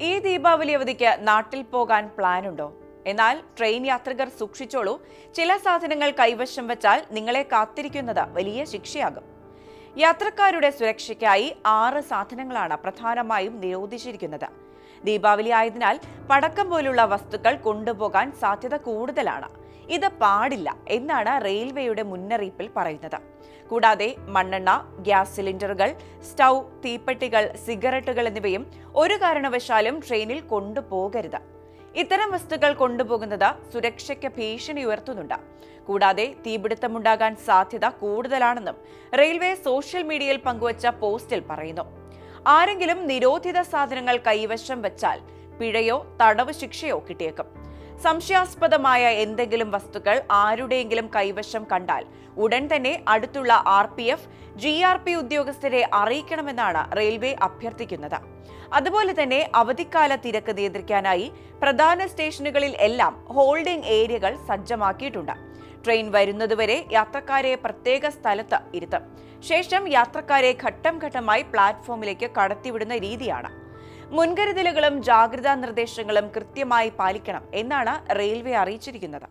ഈ ദീപാവലി അവധിക്ക് നാട്ടിൽ പോകാൻ പ്ലാനുണ്ടോ? എന്നാൽ ട്രെയിൻ യാത്രികർ സൂക്ഷിച്ചോളൂ. ചില സാധനങ്ങൾ കൈവശം വെച്ചാൽ നിങ്ങളെ കാത്തിരിക്കുന്നത് വലിയ ശിക്ഷയാകും. യാത്രക്കാരുടെ സുരക്ഷയ്ക്കായി ആറ് സാധനങ്ങളാണ് പ്രധാനമായും നിരോധിച്ചിരിക്കുന്നത്. ദീപാവലി ആയതിനാൽ പടക്കം പോലുള്ള വസ്തുക്കൾ കൊണ്ടുപോകാൻ സാധ്യത കൂടുതലാണ്. ഇത് പാടില്ല എന്നാണ് റെയിൽവേയുടെ മുന്നറിയിപ്പിൽ പറയുന്നത്. കൂടാതെ മണ്ണെണ്ണ ഗ്യാസ് സിലിണ്ടറുകൾ സ്റ്റൗ തീപ്പെട്ടികൾ സിഗരറ്റുകൾ എന്നിവയും ഒരു കാരണവശാലും ട്രെയിനിൽ കൊണ്ടുപോകരുത്. ഇത്തരം വസ്തുക്കൾ കൊണ്ടുപോകുന്നത് സുരക്ഷയ്ക്ക് ഭീഷണി ഉയർത്തുന്നുണ്ട്. കൂടാതെ തീപിടുത്തമുണ്ടാകാൻ സാധ്യത കൂടുതലാണെന്നും റെയിൽവേ സോഷ്യൽ മീഡിയയിൽ പങ്കുവച്ച പോസ്റ്റിൽ പറയുന്നു. ആരെങ്കിലും നിരോധിത സാധനങ്ങൾ കൈവശം വെച്ചാൽ പിഴയോ തടവ് ശിക്ഷയോ കിട്ടിയേക്കും. സംശയാസ്പദമായ എന്തെങ്കിലും വസ്തുക്കൾ ആരുടെയെങ്കിലും കൈവശം കണ്ടാൽ ഉടൻ തന്നെ അടുത്തുള്ള R P F G R P ഉദ്യോഗസ്ഥരെ അറിയിക്കണമെന്നാണ് റെയിൽവേ അഭ്യർത്ഥിക്കുന്നത്. അതുപോലെ തന്നെ അവധിക്കാല തിരക്ക് നിയന്ത്രിക്കാനായി പ്രധാന സ്റ്റേഷനുകളിൽ എല്ലാം ഹോൾഡിംഗ് ഏരിയകൾ സജ്ജമാക്കിയിട്ടുണ്ട്. ട്രെയിൻ വരുന്നതുവരെ യാത്രക്കാരെ പ്രത്യേക സ്ഥലത്ത് ഇരുത്തും. ശേഷം യാത്രക്കാരെ ഘട്ടം ഘട്ടമായി പ്ലാറ്റ്ഫോമിലേക്ക് കടത്തിവിടുന്ന രീതിയാണ്. മുൻകരുതലുകളും ജാഗ്രതാ നിർദ്ദേശങ്ങളും കൃത്യമായി പാലിക്കണം എന്നാണ് റെയിൽവേ അറിയിച്ചിരിക്കുന്നത്.